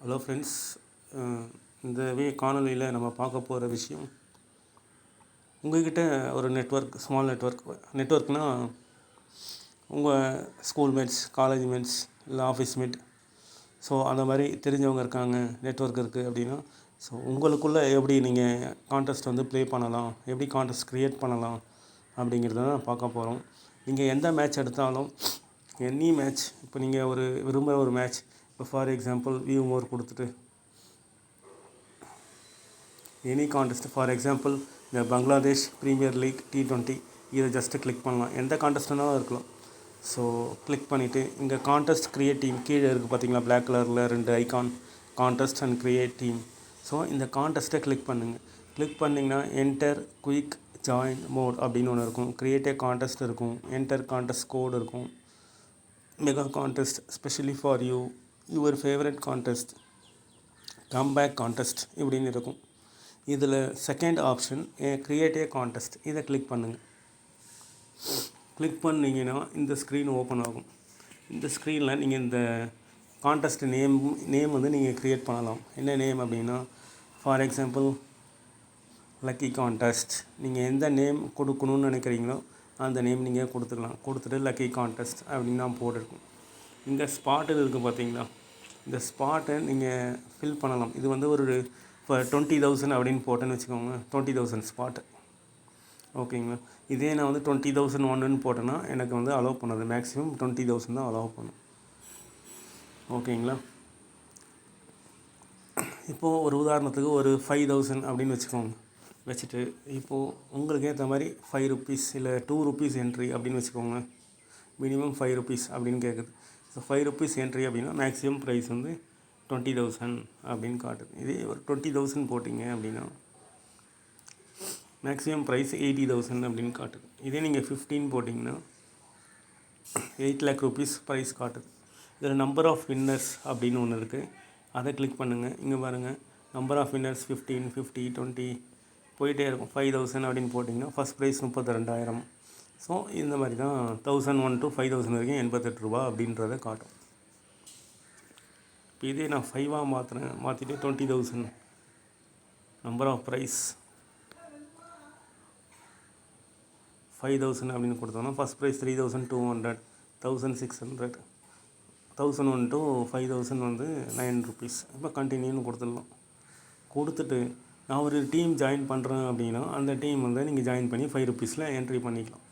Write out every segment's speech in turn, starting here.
Hello friends இந்த வே காணொலியில் நம்ம பார்க்க போகிற விஷயம் உங்கள்கிட்ட ஒரு நெட்வொர்க் ஸ்மால் நெட்வொர்க் நெட்வொர்க்னால் உங்கள் ஸ்கூல் மேட்ஸ் காலேஜ் மேட்ஸ் இல்லை ஆஃபீஸ் மேட் ஸோ அந்த மாதிரி தெரிஞ்சவங்க இருக்காங்க நெட்வொர்க் இருக்குது அப்படின்னா ஸோ உங்களுக்குள்ளே எப்படி நீங்கள் கான்டெஸ்ட் வந்து ப்ளே பண்ணலாம் எப்படி கான்டெஸ்ட் க்ரியேட் பண்ணலாம் அப்படிங்கிறத தான் பார்க்க போகிறோம் நீங்கள் எந்த மேட்ச் எடுத்தாலும் எனி மேட்ச் இப்போ நீங்கள் ஒரு விரும்புகிற ஒரு மேட்ச் இப்போ ஃபார் எக்ஸாம்பிள் வியூ மோர் கொடுத்துட்டு எனி கான்டெஸ்ட் ஃபார் எக்ஸாம்பிள் இந்த Bangladesh premier league T twenty இதை ஜஸ்ட்டு கிளிக் பண்ணலாம். எந்த கான்டெஸ்ட்னாலும் இருக்கலாம். ஸோ கிளிக் பண்ணிவிட்டு இங்கே கான்டெஸ்ட் கிரியேட் டீம் கீழே இருக்குது பார்த்தீங்களா பிளாக் கலரில் ரெண்டு icon contest and create team so இந்த கான்டெஸ்ட்டை கிளிக் பண்ணுங்கள் கிளிக் பண்ணிங்கன்னா என்டர் குயிக் ஜாயின் மோட் அப்படின்னு ஒன்று இருக்கும். கிரியேட் ஏ கான்டெஸ்ட் இருக்கும். என்டர் கான்டெஸ்ட் கோட் இருக்கும். Mega contest specially for you your favourite contest comeback contest இப்படின்னு இருக்கும். இதில் second option create a contest இதை கிளிக் பண்ணுங்கள் கிளிக் பண்ணிங்கன்னா இந்த ஸ்க்ரீன் ஓப்பன் ஆகும். இந்த ஸ்க்ரீனில் நீங்கள் இந்த கான்டெஸ்ட் நேம் நேம் வந்து நீங்கள் க்ரியேட் பண்ணலாம். என்ன நேம் அப்படின்னா ஃபார் எக்ஸாம்பிள் லக்கி கான்டெஸ்ட் நீங்கள் எந்த நேம் கொடுக்கணும்னு நினைக்கிறீங்களோ அந்த நேம் நீங்கள் கொடுத்துக்கலாம். கொடுத்துட்டு லக்கி கான்டெஸ்ட் அப்படின்னு நான் போட்டிருக்கோம் இந்த ஸ்பாட்டு இருக்குது பார்த்தீங்களா இந்த ஸ்பாட்டை நீங்கள் ஃபில் பண்ணலாம். இது வந்து ஒரு இப்போ டுவெண்ட்டி தௌசண்ட் அப்படின்னு போட்டேன்னு வச்சுக்கோங்க. டுவெண்ட்டி தௌசண்ட் ஸ்பாட்டு ஓகேங்களா இதே நான் வந்து டுவெண்ட்டி தௌசண்ட் ஒன்றுன்னு போட்டேன்னா எனக்கு வந்து அலோவ் பண்ணாது. மேக்ஸிமம் டுவெண்ட்டி தௌசண்ட் தான் அலோவ் பண்ணும். ஓகேங்களா இப்போது ஒரு உதாரணத்துக்கு ஒரு ஃபைவ் தௌசண்ட் அப்படின்னு வச்சுக்கோங்க. வச்சுட்டு இப்போது உங்களுக்கு ஏற்ற மாதிரி ஃபைவ் ருப்பீஸ் இல்லை டூ ருப்பீஸ் என்ட்ரி அப்படின்னு வச்சுக்கோங்க. மினிமம் ஃபைவ் ருப்பீஸ் அப்படின்னு கேட்குது ஸோ ஃபைவ் ருப்பீஸ் என்ட்ரி அப்படின்னா மேக்ஸிமம் ப்ரைஸ் வந்து டுவெண்ட்டி தௌசண்ட் அப்படின்னு காட்டுது. இதே ஒரு டுவெண்ட்டி தௌசண்ட் போட்டிங்க அப்படின்னா மேக்ஸிமம் ப்ரைஸ் எயிட்டி தௌசண்ட் அப்படின்னு காட்டுது. இதே நீங்கள் ஃபிஃப்டீன் போட்டிங்கன்னா எயிட் லேக் ருபீஸ் ப்ரைஸ் காட்டுது. இதில் நம்பர் ஆஃப் வின்னர்ஸ் அப்படின்னு ஒன்று இருக்குது அதை கிளிக் பண்ணுங்கள் இங்கே பாருங்கள் number of winners fifteen fifty twenty போயிட்டே இருக்கும். ஃபைவ் தௌசண்ட் அப்படின்னு போட்டிங்கன்னா ஃபஸ்ட் ப்ரைஸ் முப்பத்தி ரெண்டாயிரம். ஸோ இந்த மாதிரி தான் thousand one to five thousand வரைக்கும் எண்பத்தெட்டு ரூபா அப்படின்றத காட்டும். இப்போ இதே நான் ஃபைவாக மாற்றுறேன் மாற்றிட்டு twenty thousand number of prize five thousand அப்படின்னு கொடுத்தோம்னா first prize three thousand two hundred thousand six hundred thousand one to five thousand வந்து நைன் ருபீஸ் இப்போ கண்டினியூன்னு கொடுத்துடலாம். கொடுத்துட்டு நான் ஒரு டீம் ஜாயின் பண்ணுறேன் அப்படின்னா அந்த டீம் வந்து நீங்கள் ஜாயின் பண்ணி ஃபைவ் ருபீஸில் என்ட்ரி பண்ணிக்கலாம்.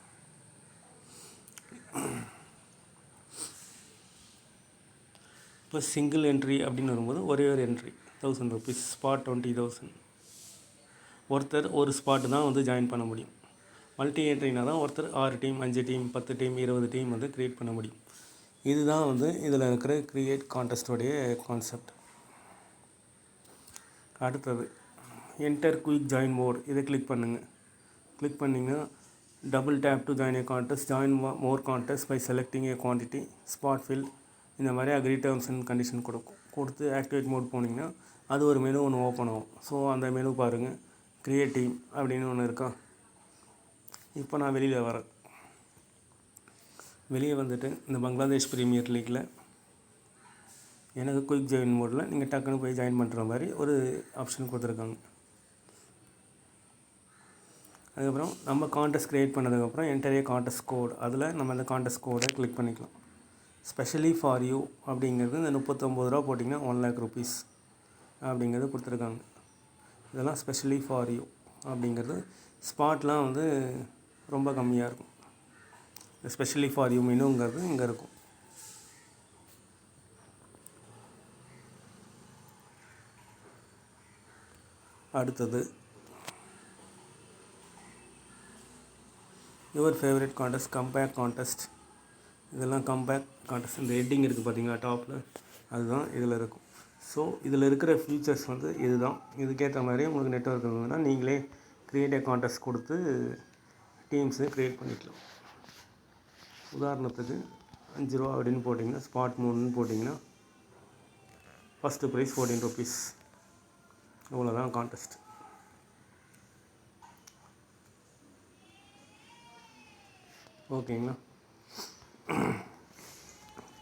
இப்போ சிங்கிள் என்ட்ரி அப்படின்னு வரும்போது ஒரே ஒரு entry thousand rupees spot twenty thousand ஒருத்தர் ஒரு ஸ்பாட்டு தான் வந்து ஜாயின் பண்ண முடியும். மல்டி என்ட்ரினா தான் ஒருத்தர் ஆறு டீம் அஞ்சு டீம் பத்து டீம் இருபது டீம் வந்து க்ரியேட் பண்ண முடியும். இதுதான் வந்து இதில் இருக்கிற க்ரியேட் கான்டெஸ்டோடைய கான்செப்ட் அடுத்தது என்டர் குயிக் ஜாயின் மோட் இதை கிளிக் பண்ணுங்கள் கிளிக் பண்ணிங்கன்னா double tap to join a contest join more contest by selecting a quantity spot field இந்த மாதிரி அக்ரி டேர்ம்ஸ் அண்ட் கண்டிஷன் கொடுக்கும் கொடுத்து ஆக்டிவேட் மோட் போனீங்கன்னா அது ஒரு மெனு ஒன்று ஓப்பன் ஆகும். ஸோ அந்த மெனு பாருங்கள் க்ரியேட்டிவ் அப்படின்னு ஒன்று இருக்கா? இப்போ நான் வெளியில் வரேன். வெளியே வந்துட்டு இந்த பங்களாதேஷ் ப்ரீமியர் லீக்கில் எனக்கு குயிக் ஜாயின் மோடில் நீங்கள் டக்குன்னு போய் ஜாயின் பண்ணுற மாதிரி ஒரு ஆப்ஷன் கொடுத்துருக்காங்க. அதுக்கப்புறம் நம்ம கான்டெஸ்ட் க்ரியேட் பண்ணதுக்கப்புறம் என்டரே கான்டெஸ்ட் கோட் அதில் நம்ம அந்த கான்டெஸ்ட் கோடை கிளிக் பண்ணிக்கலாம். ஸ்பெஷலி ஃபார் யூ அப்படிங்கிறது இந்த முப்பத்தொம்போது ரூபா போட்டிங்கன்னா ஒன் லேக் ருபீஸ் அப்படிங்கிறது கொடுத்துருக்காங்க. இதெல்லாம் ஸ்பெஷலி ஃபார் யூ அப்படிங்கிறது ஸ்பாட்லாம் வந்து ரொம்ப கம்மியாக இருக்கும். ஸ்பெஷலி ஃபார் யூ மெனுங்கிறது இங்கே இருக்கும். அடுத்தது your favourite contest comeback contest இதெல்லாம் கம்பேக் கான்டெஸ்ட் இந்த ஹெட்டிங் இருக்குது பார்த்தீங்களா டாப்பில் அதுதான் இதில் இருக்கும். ஸோ இதில் இருக்கிற ஃபீச்சர்ஸ் வந்து இதுதான். இதுக்கேற்ற மாதிரி உங்களுக்கு நெட்ஒர்க் இருந்ததுன்னா நீங்களே க்ரியேட் ஏ கான்டெஸ்ட் கொடுத்து டீம்ஸு க்ரியேட் பண்ணிக்கலாம். உதாரணத்துக்கு அஞ்சு ரூபா அப்படின்னு போட்டிங்கன்னா ஸ்பாட் மூணுன்னு போட்டிங்கன்னா ஃபஸ்ட்டு ப்ரைஸ் ஃபோர்டீன் ருபீஸ் இவ்வளோதான் கான்டெஸ்ட் ஓகேங்களா